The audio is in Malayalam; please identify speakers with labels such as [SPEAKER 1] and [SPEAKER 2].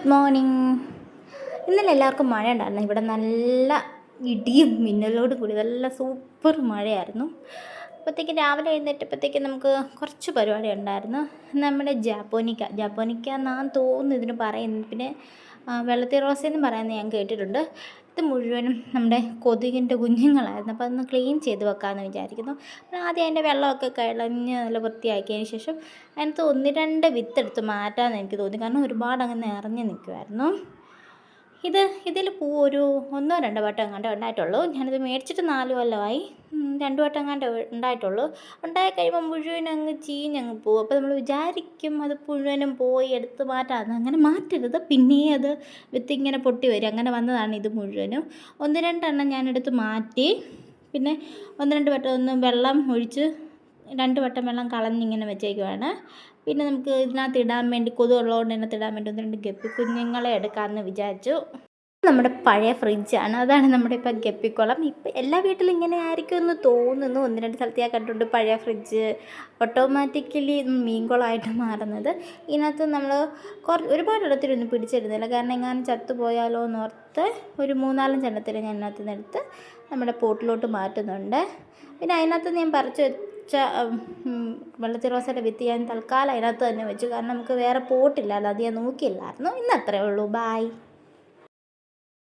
[SPEAKER 1] Good morning. ഇന്നലെ എല്ലാവർക്കും മഴ ഉണ്ടായിരുന്നു. ഇവിടെ നല്ല ഇടിയും മിന്നലോട് കൂടി നല്ല സൂപ്പർ മഴയായിരുന്നു. അപ്പോഴത്തേക്ക് രാവിലെ എഴുന്നേറ്റപ്പോഴത്തേക്ക് നമുക്ക് കുറച്ച് പരിപാടി ഉണ്ടായിരുന്നു. നമ്മുടെ ജാപ്പോനിക്ക. ജാപ്പോനിക്ക എന്നാണ് തോന്നുന്നു ഇതിന് പറയുന്നത് പിന്നെ വെള്ളത്തി റോസ എന്ന് പറയുന്നത് ഞാൻ കേട്ടിട്ടുണ്ട്. ഇത് മുഴുവനും നമ്മുടെ കൊതുകിന്റെ കുഞ്ഞുങ്ങളായിരുന്നു. അപ്പോൾ അതൊന്ന് ക്ലീൻ ചെയ്ത് വെക്കാമെന്ന് വിചാരിക്കുന്നു. അപ്പോൾ ആദ്യം അതിന്റെ വെള്ളമൊക്കെ കളഞ്ഞ് നല്ല വൃത്തിയാക്കിയതിന് ശേഷം അതിനകത്ത് ഒന്ന് രണ്ട് വിത്തെടുത്ത് മാറ്റാമെന്ന് എനിക്ക് തോന്നി. കാരണം ഒരുപാട് അങ്ങ് നിറഞ്ഞ് നിൽക്കുമായിരുന്നു ഇത് ഇതിൽ പൂ ഒരു ഒന്നോ രണ്ടോ വട്ടം എങ്ങാണ്ട് ഉണ്ടായിട്ടുള്ളൂ. ഞാനിത് മേടിച്ചിട്ട് നാല് കൊല്ലമായി. രണ്ടു വട്ടം എങ്ങാണ്ട് ഉണ്ടായിട്ടുള്ളൂ. ഉണ്ടായി കഴിയുമ്പോൾ മുഴുവനങ്ങ് ചീഞ്ഞങ്ങ് പോകും അപ്പോൾ നമ്മൾ വിചാരിക്കും അത് മുഴുവനും പോയി എടുത്ത് മാറ്റാമെന്ന് അങ്ങനെ മാറ്റരുത്. പിന്നെ അത് വിത്ത് ഇങ്ങനെ പൊട്ടി വരും. അങ്ങനെ വന്നതാണ് ഇത് മുഴുവനും. ഒന്ന് രണ്ടെണ്ണം ഞാനെടുത്ത് മാറ്റി. പിന്നെ ഒന്ന് രണ്ട് വട്ടം ഒന്ന് വെള്ളം ഒഴിച്ച് രണ്ട് വട്ടം വെള്ളം കളഞ്ഞിങ്ങനെ വെച്ചേക്കുവാണ്. പിന്നെ നമുക്ക് ഇതിനകത്ത് ഇടാൻ വേണ്ടി കൊതു ഉള്ളതുകൊണ്ട് ഇതിനകത്ത് ഇടാൻ വേണ്ടി ഒന്ന് രണ്ട് ഗപ്പി കുഞ്ഞുങ്ങളെ എടുക്കാമെന്ന് വിചാരിച്ചു. നമ്മുടെ പഴയ ഫ്രിഡ്ജാണ് അതാണ് നമ്മുടെ ഇപ്പം ഗപ്പിക്കുളം. ഇപ്പം എല്ലാ വീട്ടിലും ഇങ്ങനെ ആയിരിക്കും എന്ന് തോന്നുന്നു. ഒന്ന് രണ്ട് സ്ഥലത്ത് ഞാൻ കണ്ടിട്ടുണ്ട് പഴയ ഫ്രിഡ്ജ് ഓട്ടോമാറ്റിക്കലി മീൻകുളമായിട്ട് മാറുന്നത്. ഇതിനകത്ത് നമ്മൾ കുറ ഒരുപാട് ഇടത്തിലൊന്നും പിടിച്ചിരുന്നില്ല കാരണം എങ്ങാനും ചത്തുപോയാലോ എന്നോർത്ത് ഒരു മൂന്നാലഞ്ച് എണ്ണത്തിൽ ഞാൻ അതിനകത്ത് നിന്ന് എടുത്ത് നമ്മുടെ പോട്ടിലോട്ട് മാറ്റുന്നുണ്ട്. പിന്നെ അതിനകത്ത് ഞാൻ പറിച്ച് വെച്ച വെള്ളത്തി റോസയുടെ വിത്ത് ഞാൻ തൽക്കാലം അതിനകത്ത് തന്നെ വെച്ചു. കാരണം നമുക്ക് വേറെ പോട്ടില്ല. അത് ഞാൻ നോക്കിയില്ലായിരുന്നു. ഇന്നത്രേ ഉള്ളൂ. ബായ്